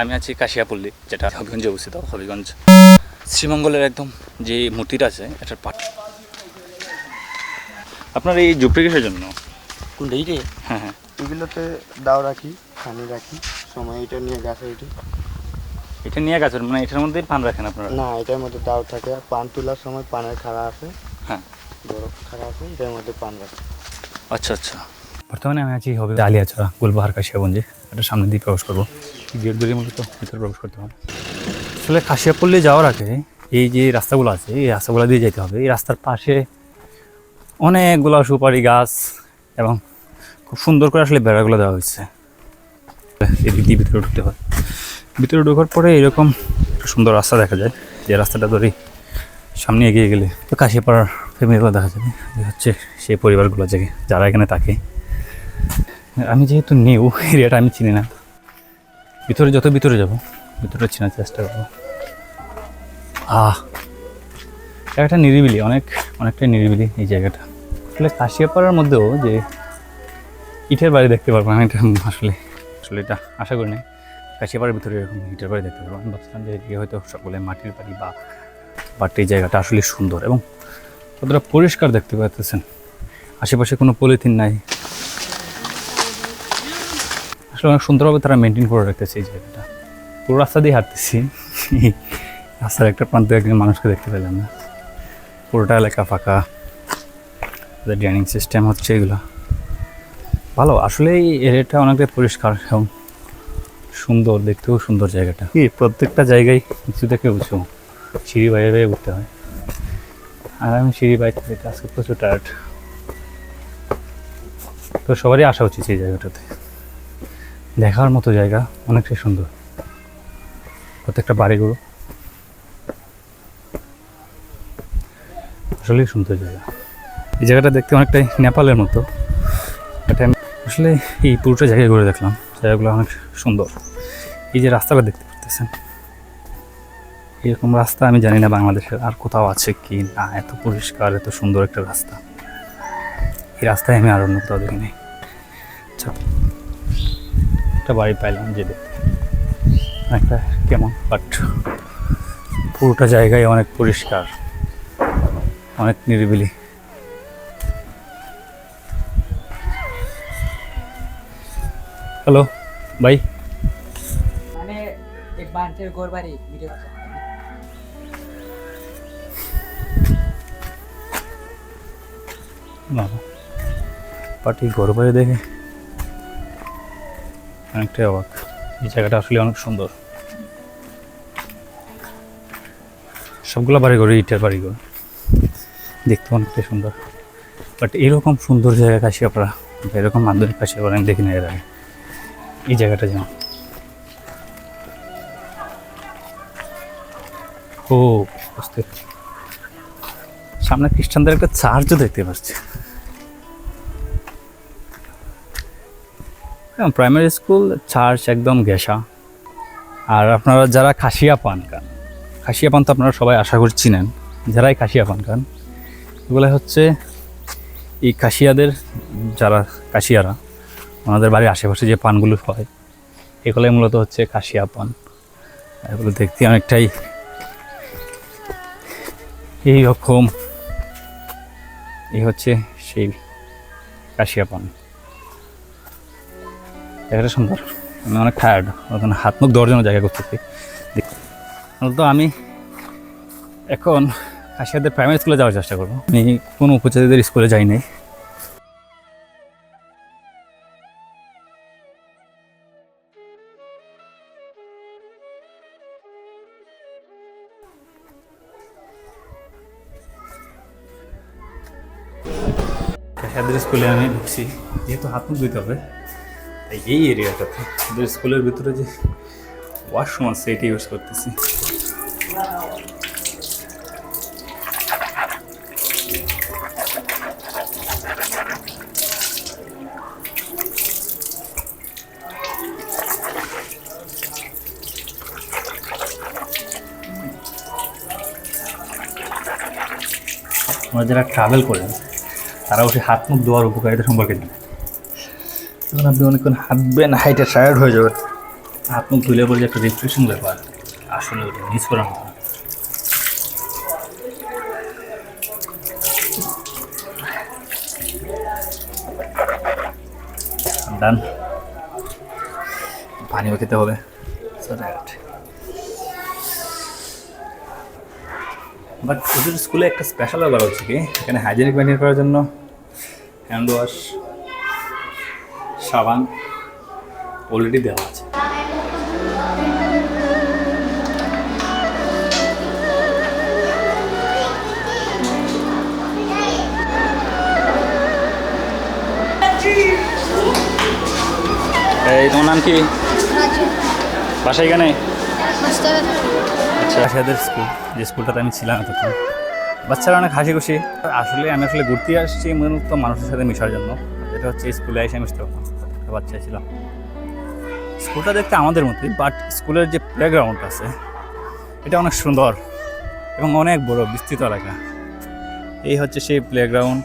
আমি আছি কাশিয়াপল্লী যেটা হবিগঞ্জে অবস্থিত হবিগঞ্জ। শ্রীমঙ্গলের একদম যে মূর্তিটা আছে এটার পাট। আপনার এই ঝুপড়ি কিসের জন্য? এইটে হ্যাঁ হ্যাঁ। এগুলোতে দাও রাখি পানি রাখি সময় এটা নিয়ে গাছে উঠি এটা নিয়ে গেছেন মানে এটার মধ্যে পান রাখেন আপনারা? না এটার মধ্যে দাও থাকে। আর পান তোলার সময় পানের খাড়া আছে। হ্যাঁ। বরফ খাড়া আছে এটার মধ্যে পান রাখি। আচ্ছা আচ্ছা। বর্তমানে আমি আছি হবে আলিয়াছড়া গোলবাহার কাশিয়াগঞ্জে। এটা সামনে দিয়ে প্রবেশ করব। গেট ধরে মূলত ভিতরে প্রবেশ করতে হবে। আসলে কাশিয়াপল্লী যাওয়ার আগে এই যে রাস্তাগুলো আছে এই রাস্তাগুলো দিয়ে যেতে হবে। এই রাস্তার পাশে অনেকগুলো সুপারি গাছ এবং খুব সুন্দর করে আসলে বেড়াগুলো দেওয়া হয়েছে। এদিক দিয়ে ভিতরে ঢুকতে হয়। ভিতরে ঢোকার পরে এরকম একটা সুন্দর রাস্তা দেখা যায়। যে রাস্তাটা ধরে সামনে এগিয়ে গেলে তো কাশিপাড়ার ফ্যামিলিগুলো দেখা যাবে। হচ্ছে সেই পরিবারগুলো যে যারা এখানে থাকে। আমি যেহেতু নিউ এরিয়াটা আমি চিনি না। ভিতরে যত ভিতরে যাব, ভিতরে চেনার চেষ্টা করব। আহ, জায়গাটা নিরিবিলি, অনেক, অনেকটাই নিরিবিলি এই জায়গাটা। আসলে কাশিয়াপাড়ার মধ্যেও যে ইটের বাড়ি দেখতে পারব আমি এটা আসলে আসলে এটা আশা করি না কাশিয়াপাড়ার ভিতরে এরকম ইটের বাড়ি দেখতে পারব আমি ভাবছিলাম যে এদিকে হয়তো সকলে মাটির বাড়ি বা, বাট এই জায়গাটা আসলে সুন্দর এবং কতটা পরিষ্কার দেখতে পাচ্ছেন আশেপাশে কোনো পলিথিন নাই। আসলে অনেক সুন্দরভাবে তারা মেনটেন করে রাখতেছে এই জায়গাটা। পুরো রাস্তা দিয়ে হাঁটতেছি। রাস্তার একটা প্রান্তে একজন মানুষকে দেখতে পেলাম না। পুরোটা এলাকা ফাঁকা। তাদের ড্রেনিং সিস্টেম হচ্ছে এগুলো। ভালো, আসলে এই এরিয়াটা অনেকটাই পরিষ্কার এবং সুন্দর, দেখতেও সুন্দর জায়গাটা। কি, প্রত্যেকটা জায়গায় উঁচু থেকে উঁচু? সিঁড়ি বাইরে বাইরে উঠতে হয়। আর আমি সিঁড়ি বাইরে থেকে আজকে প্রচুর টায়ার্ড তো সবারই আসা উচিত এই জায়গাটাতে। দেখার মতো জায়গা অনেকটাই সুন্দর। প্রত্যেকটা বাড়িগুলো আসলেই সুন্দর জায়গা। এই জায়গাটা দেখতে অনেকটাই নেপালের মতো। আমি আসলে এই পুরোটা জায়গায় ঘুরে দেখলাম। জায়গাগুলো অনেক সুন্দর। এই যে রাস্তাটা দেখতে পারতেছেন। এরকম রাস্তা আমি জানি না বাংলাদেশের আর কোথাও আছে কি না। এত পরিষ্কার, এত সুন্দর একটা রাস্তা। এই রাস্তায় আমি আর অন্য কোথাও দেখিনি। একটা বাড়ি পাইলাম যে দেখতে। অনেকটা কেমন বাট পুরোটা জায়গায় অনেক পরিষ্কার অনেক নিরিবিলি। হ্যালো ভাই মানে এক বান্টের ঘর বাড়ি ভিডিও না বাট এই ঘর বাড়ি দেখে অনেকটাই অবাক। এই জায়গাটা আসলে অনেক সুন্দর। সবগুলো বাড়ি ঘর ইটের বাড়ি ঘর দেখতে অনেকটাই সুন্দর। বাট এরকম সুন্দর জায়গা কাশিয়াপাড়া আপনারা এরকম মাধ্যমিক কাশিয়াপাড়া আমি দেখিনি এর আগে। এই জায়গাটা যেমন ও, বুঝতে। সামনে খ্রিস্টানদের একটা চার্চও দেখতে পাচ্ছি। প্রাইমারি স্কুল চার্চ একদম ঘেঁষা। আর আপনারা যারা খাসিয়া পান খান খাসিয়া পান তো আপনারা সবাই আশা করি চিনেন, যারাই খাসিয়া পান খান এগুলো হচ্ছে এই কাশিয়াদের যারা কাশিয়ারা ওনাদের বাড়ির আশেপাশে যে পানগুলো হয়, এগুলোই মূলত হচ্ছে কাশিয়া পান। এগুলো দেখতে অনেকটাই এই রকম এই হচ্ছে সেই কাশিয়া পান। জায়গাটা সুন্দর। আমি অনেক টায়ার্ড ওখানে হাত মুখ দেওয়ার জন্য জায়গা করতেছি। তো আমি এখন কাশিয়াদের প্রাইমারি স্কুলে যাওয়ার চেষ্টা করব। আমি কোনো উপজাতিদের স্কুলে যাই নাই। স্কুলে আমি ঢুকছি। যেহেতু হাত মুখ দিতে হবে এই এরিয়াটাতে ওদের স্কুলের ভিতরে যে ওয়াশরুম আছে, এটি ইউজ করতেছি। আমরা যারা ট্রাভেল করেন, তারা অবশ্যই হাত মুখ ধোয়ার উপকারিতা সম্পর্কে জানে যখন আপনি অনেকক্ষণ হাঁটবেন হাইটে টায়ার্ড হয়ে যাবেন হাত মুখ ধুলে যে একটা রিফ্রেশিং ব্যাপার আসলে ওটা মিস করার মতো। ডান পানিও খেতে হবে. বাট ওদের স্কুলে একটা স্পেশাল ব্যাপার হচ্ছে কি এখানে হাইজেনিক মেনটেন করার জন্য হ্যান্ড ওয়াশ সাবান অলরেডি দেওয়া আছে। এই, তোমার নাম কি? বাসা এখানে? আচ্ছা। স্কুল, যে স্কুলটাতে আমি ছিলাম এতক্ষণ। বাচ্চারা অনেক হাসি খুশি আসলে আমি আসলে ঘুরতে আসছি মূলত মানুষের সাথে মেশার জন্য। এটা হচ্ছে স্কুলে এসে মিশতে পারতাম বাচ্চা ছিলাম স্কুলটা দেখতে আমাদের মতোই বাট স্কুলের যে প্লেগ্রাউন্ড আছে, এটা অনেক সুন্দর এবং অনেক বড় বিস্তৃত এলাকা। এই হচ্ছে সেই প্লেগ্রাউন্ড